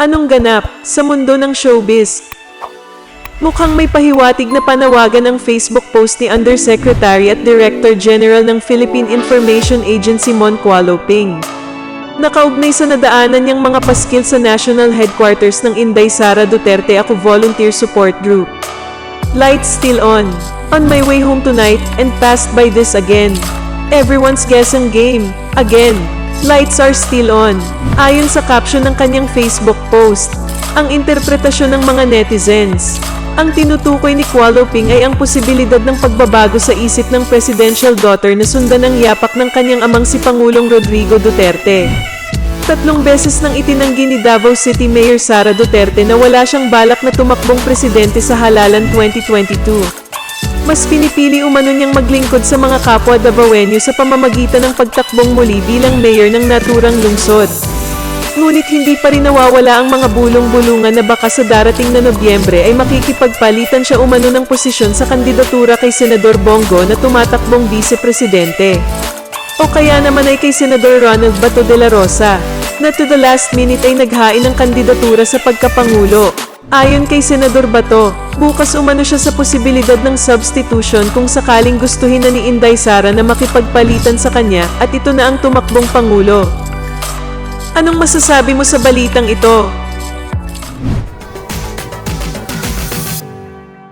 Anong ganap sa mundo ng showbiz? Mukhang may pahiwatig na panawagan ang Facebook post ni Undersecretary at Director General ng Philippine Information Agency Mon Kualoping. Nakaugnay sa nadaanan niyang mga paskil sa national headquarters ng Inday Sara Duterte Ako Volunteer Support Group. Lights still on. On my way home tonight and passed by this again. Everyone's guessing game. Again. Lights are still on. Ayon sa caption ng kanyang Facebook post, ang interpretasyon ng mga netizens. Ang tinutukoy ni Kualo Ping ay ang posibilidad ng pagbabago sa isip ng presidential daughter na sundan ang yapak ng kanyang amang si Pangulong Rodrigo Duterte. Tatlong beses nang itinanggi ni Davao City Mayor Sara Duterte na wala siyang balak na tumakbong presidente sa halalan 2022. Mas pinipili umano niyang maglingkod sa mga kapwa Davaoenyo sa pamamagitan ng pagtakbong muli bilang mayor ng naturang lungsod. Ngunit hindi pa rin nawawala ang mga bulong-bulungan na baka sa darating na Nobyembre ay makikipagpalitan siya umano ng posisyon sa kandidatura kay Senador Bongo na tumatakbong vice-presidente. O kaya naman ay kay Senador Ronald Bato de la Rosa, na to the last minute ay naghain ng kandidatura sa pagkapangulo. Ayon kay Senador Bato, bukas umano siya sa posibilidad ng substitution kung sakaling gustuhin na ni Inday Sara na makipagpalitan sa kanya at ito na ang tumakbong pangulo. Anong masasabi mo sa balitang ito?